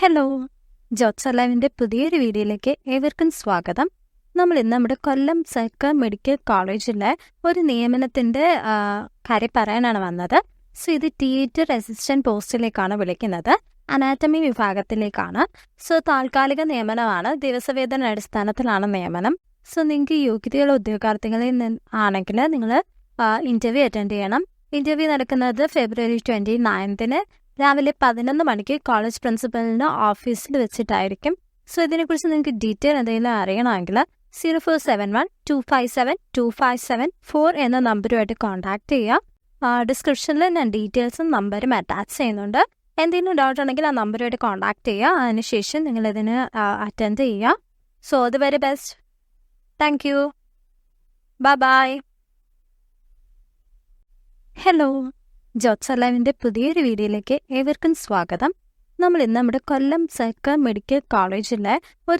Hello jobs ലൈവിന്റെ പുതിയൊരു വീഡിയോയിലേക്ക് ഏവർക്കും സ്വാഗതം. നമ്മൾ ഇന്ന് നമ്മുടെ കൊല്ലം സർക്കാർ മെഡിക്കൽ കോളേജിലെ ഒരു നിയമനത്തിന്റെ കാര്യം പറയാനാണ് വന്നത്. സോ ഇത് തിയേറ്റർ അസിസ്റ്റന്റ് പോസ്റ്റിലേക്കാണ് വിളിക്കുന്നത്. അനാറ്റമി വിഭാഗത്തിലേക്കാണ്. സോ താൽക്കാലിക നിയമനമാണ്. ദിവസവേതന അടിസ്ഥാനത്തിലാണ് നിയമനം. സോ നിങ്ങൾക്ക് യോഗ്യതയുള്ള ഉദ്യോഗാർത്ഥികളിൽ നിന്ന് ആണെങ്കിൽ നിങ്ങൾ ഇന്റർവ്യൂ അറ്റൻഡ് ചെയ്യണം. ഇന്റർവ്യൂ നടക്കുന്നത് ഫെബ്രുവരി ട്വന്റി നയൻത്തിന് രാവിലെ പതിനൊന്ന് മണിക്ക് കോളേജ് പ്രിൻസിപ്പലിന്റെ ഓഫീസിൽ വെച്ചിട്ടായിരിക്കും. സോ ഇതിനെക്കുറിച്ച് നിങ്ങൾക്ക് ഡീറ്റെയിൽ എന്തെങ്കിലും അറിയണമെങ്കിൽ zero four seven one two five seven two five seven four എന്ന നമ്പറുമായിട്ട് കോൺടാക്ട് ചെയ്യുക. ഡിസ്ക്രിപ്ഷനിൽ ഞാൻ ഡീറ്റെയിൽസും നമ്പറും അറ്റാച്ച് ചെയ്യുന്നുണ്ട്. എന്തെങ്കിലും ഡൗട്ട് ഉണ്ടെങ്കിൽ ആ നമ്പറുമായിട്ട് കോൺടാക്ട് ചെയ്യുക. അതിനുശേഷം നിങ്ങൾ ഇതിന് അറ്റൻഡ് ചെയ്യുക. സോ അത് very best thank you bye bye hello jobs ലൈവിന്റെ പുതിയൊരു വീഡിയോയിലേക്ക് ഏവർക്കും സ്വാഗതം. നമ്മൾ ഇന്ന് നമ്മുടെ കൊല്ലം സർക്കാർ മെഡിക്കൽ കോളേജിലെ ഒരു